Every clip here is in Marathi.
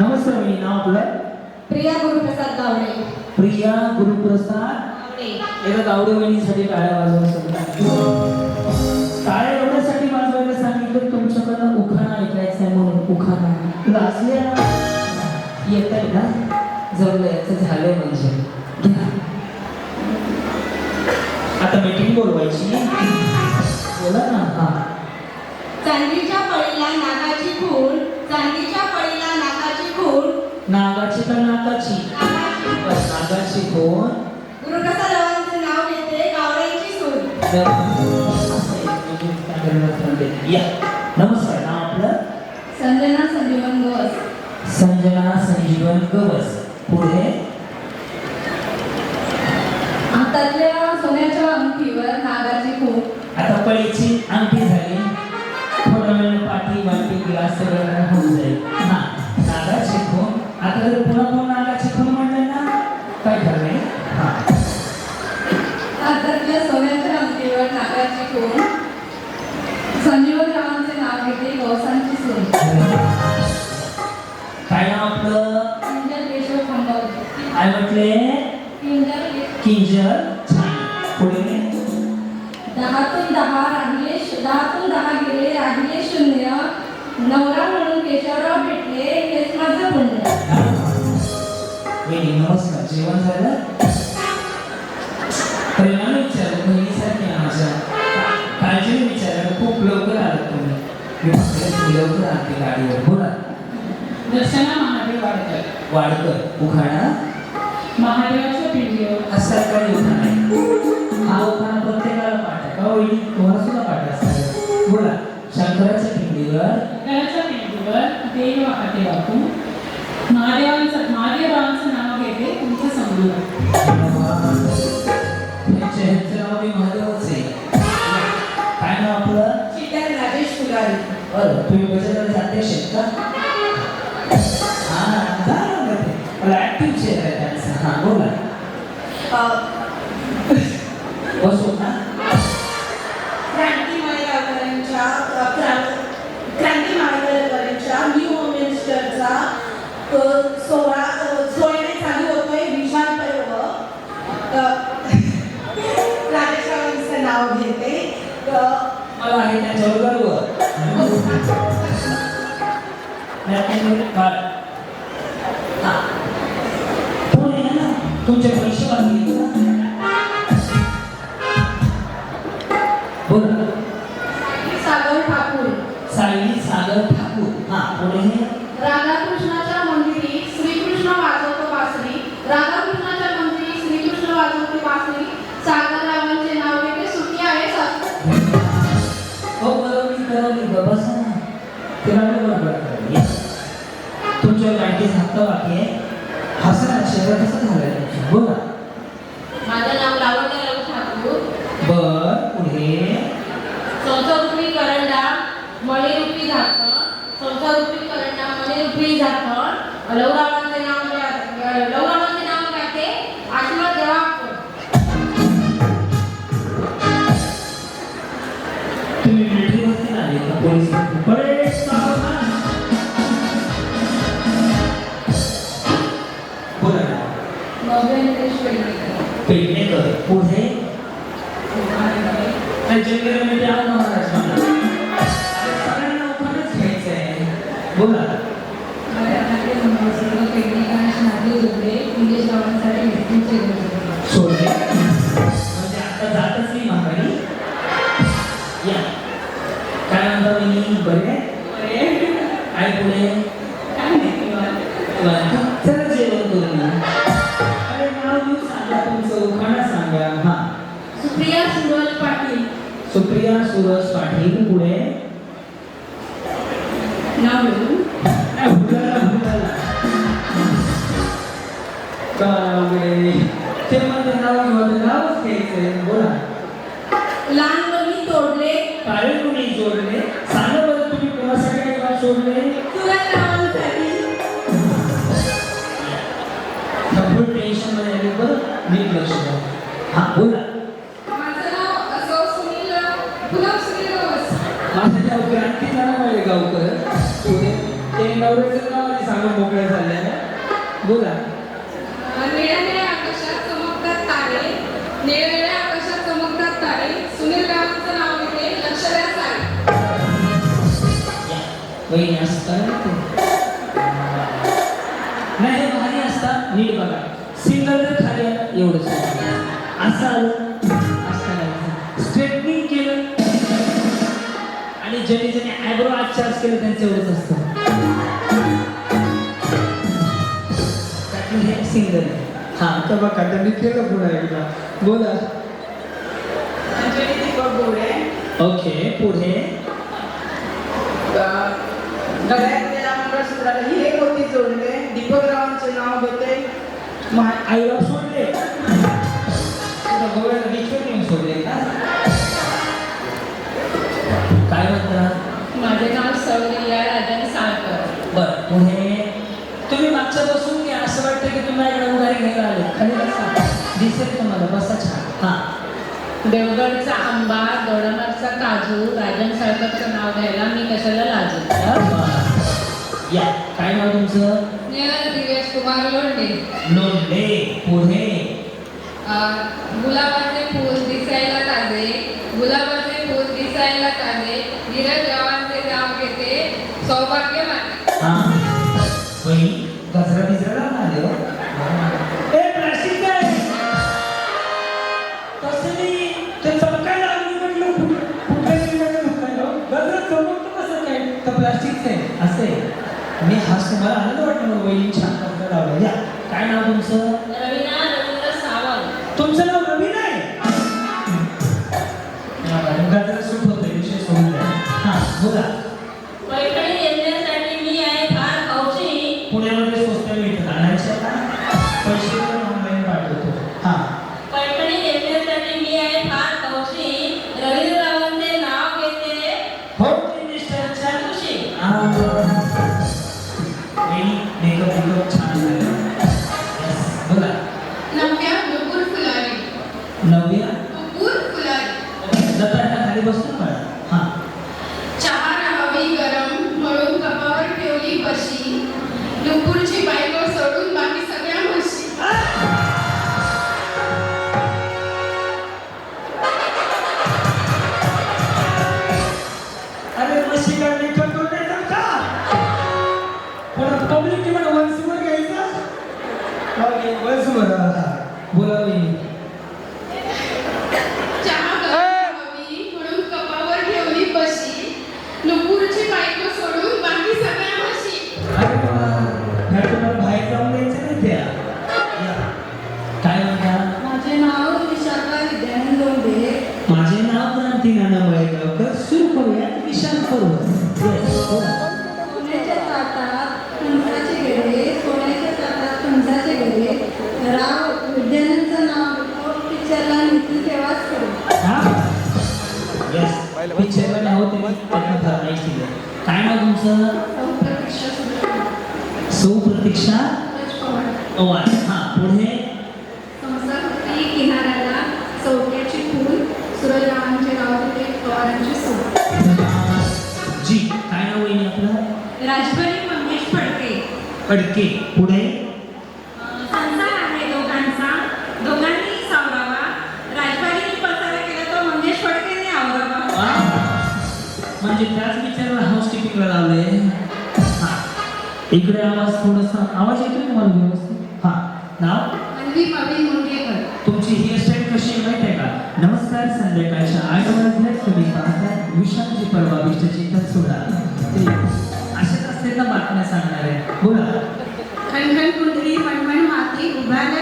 नमस्कार मी नाव आपलं प्रिया गुरुप्रसाद गावडे. प्रिया गुरुप्रसाद एका गावडे वहिनीसाठी टाळ्या वाजवून टाळ्या एवढ्यासाठी वाजवायला सांगितलं तुमच्याकडनं उखाणा ऐकायचा आहे म्हणून. उखाणा. लाजल्या येत आहे ना जवळ याचं झालंय म्हणजे. आता मीटिंग बोलवायची. बोला ना. हा. चांदीच्या पळीला नागाची खूण चांदीच्या पळीला नागाची खूण नागाची का नाकाची नागाची. बस, नागाची कोण? नाव घेते म्हणते. या. नमस्कार नाव आपलं? संजना संजीवन गोस संजना संजीवन गवस पुढे? हातातल्या सोन्याच्या अंगठीवर नागाची खूण आता पळीची अंगठी झाली. थोड्या वेळाने पाठी वाटी ग्लास सगळं खूण संजीवन रावांचे नाव घेते गौसांची सून. काय नाव आपलं? किंजल केशव खंडवते. काय म्हटले? किंजल पुढे दहातून दहा राहिले दहातून दहा गेले राहिले शून्य. नवरा म्हणून केशवराव भेटले हेच माझं वहिनी नमस्कार. जेवण झालं? लवकर आले गाडीवर बोला दर्शना महादेव वाडकर वाडकर उखाणा महादेवाच्या पिंडीवर हा सरकारी उखाणा आहे हा उखाणा प्रत्येकाला पाठ का वहिनी तुम्हाला पाठ बोला शंकराच्या पिंडीवर शंकराच्या पिंडीवर देव वाहते वाकू महादेवांचं महादेवरावांचं नाव घेते तुमचं समोर ह्यांचं नाव मी महादेवच आहे काय नाव आपलं? राजेश फुलारी बरं तुम्ही बचत अध्यक्ष आहेत का हा जा ना मग ते. मला ऍक्टिव्ह चेहरा आहे त्यांचा हा बोला बसू ना हसा ना शरीर कसं झालंय? बोला माझं नाव लावण्य रवी ठाकूर. बर पुढे. संसारूपी करंडा मणिरूपी झाकण. संसारूपी करंडा मणिरूपी झाकण. लवरावांचे नाव लवरावांचे नाव घ्याते आशीर्वाद देवा तुम्ही मिलिटरीमध्ये आले का? पोलीस बरे सुप्रिया सूरज पाटील. सुप्रिया सुरज पाटील पुढे. ते म्हणते नाव घेऊन नावच घ्यायचंय बोला. लहानपणी तोडले. काळे कोणी जोडले सांगा बरं तुम्ही कोणासाठी काय गाव सोडले तुरंत रावांसाठी फुल टेन्शनमध्ये आले बरं. नीट लक्ष द्या. हा बोला. निळ्या आकाशात वही नाही भारी असता नीट बघा. सिंगल खाली एवढंच. असं स्ट्रेटनिंग केलं. आणि ज्यांनी ज्यांनी आयब्रो आचार्ज केले त्यांचं एवढंच असतं. हे सिंगल आहे. हा तर बघा त्यांनी केलं पुन्हा एकदा. बोला. ओके पुढे. गळ्यातल्या मंगळसूत्राला जोडले दीपकरावांचे नाव घेते आईला सोडले. तुला गोव्याला बीचवर नेऊन सोडले का? काय म्हणता? माझे नाव सौरिया राजन साळकर बर पुढे. तुम्ही मागच्या बसून घ्या. असं वाटतं की तुम्ही घ्यायला आले खाली बसा दिसेल तुम्हाला बसा छान हा देवगडचा आंबा दोडामार्गचा काजू राजन साळकरचं नाव घ्यायला मी कशाला लाजू या काय नाव तुमचं? दिवेश कुमार लोंढे. लोंढे पुढे. गुलाबाचे आनंद वाटलं मग वहिनी छान गजरा लावला या काय नाव तुमचं रवीना रवींद्र सावंत तुमचं नाव रवी नाही या मॅडम, गजरा सूट होतोय विषय सोडून द्या हा बोला काय म्हणता? माझे नाव क्रांती नाना सुरू करूयात विशाल करू Yes, बोला. सोन्याच्या ताटात कंसाचे गरे सोन्याच्या ताटात कंसाचे गरे राव विद्यानंदचं नाव घेतो पिक्चरला नितीन तेव्हाच नाव तुम्ही त्यातनं फरमाईश दिली. काय नाव तुमचं? सौप्रतीक्षा पवार. हा पुढे? जी काय नाव वहिनी आपलं? राजबरी मंगेश फडके. अडके पुढे? म्हणजे त्याच विचाराला हाऊसकीपिंगला लावले हा. इकडे आवाज थोडासा आवाज येतोय तुम्हाला व्यवस्थित? हा. नाव? अन्वी मवी मुंडेकर. तुमची हेअरस्टाईल कशी आहे माहिती आहे का? नमस्कार संध्याकाळच्या आठ वाजल्यात तुम्ही पाहता विषांची परवा विष्टचिंतन सोडा ते अशाच ना बातम्या सांगणारे. बोला. खणखण कुंडली मणमण माती उभारल्या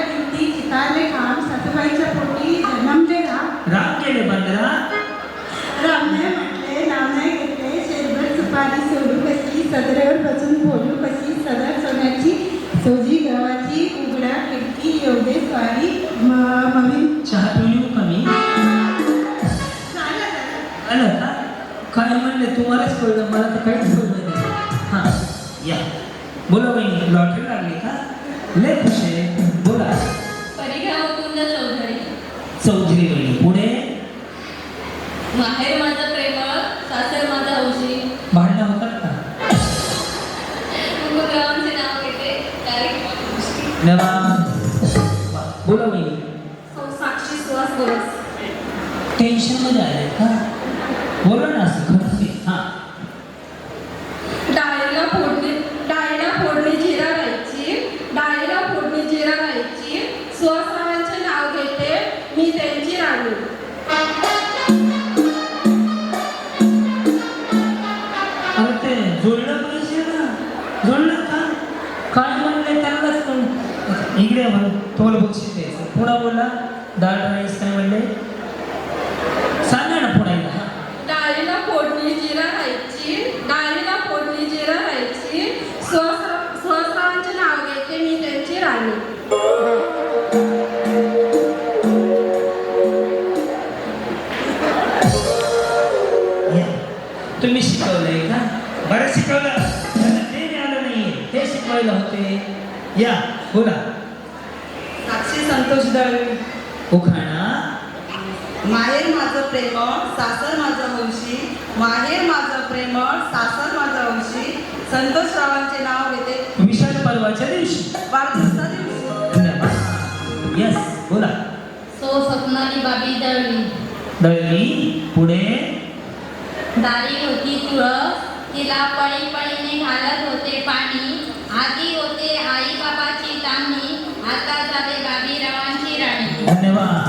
बसून बोलू कशी सदर सोन्याची सोजी गव्हाची उघडा खिडकी एवढे स्वारी म- मवी चहा पिऊ कमी. आलं का? काय म्हणले? तुम्हालाच कळलं. मला तर काहीच कळलं नाही. हा या. बोला बहिणी लॉटरी लागली का? लय खुश आहे. बोला. परिघा मुकुंद चौधरी? चौधरी बहिणी पुढे? माहेर तुम्हाला बक्षीस द्यायचं पुन्हा बोला डाळ राईस काय म्हणले सांगा ना हा. डाळीला फोडणी जिरा राहायची डाळीला फोडणी जिरा राहायची सहस्र सहस्रांचे नाव घेते मी त्यांची राणी. तुम्ही शिकवलंय का बरं शिकवलं ते मिळालं नाहीये ते शिकवायला होते या बोला संतोष दळवी उखाणा. माहेर माझं प्रेमळ सासर माझं हौशी. माहेर माझं प्रेमळ सासर माझं हौशी. संतोष रावांचे नाव घेते. विशाल पर्वाच्या दिवशी. वाढदिवसा दिवशी. यस बोला. सो स्वप्नाली बाबी दळवी. दळली पुढे. दारी होती तुळस. तिला पळी पळीने घालत 本音は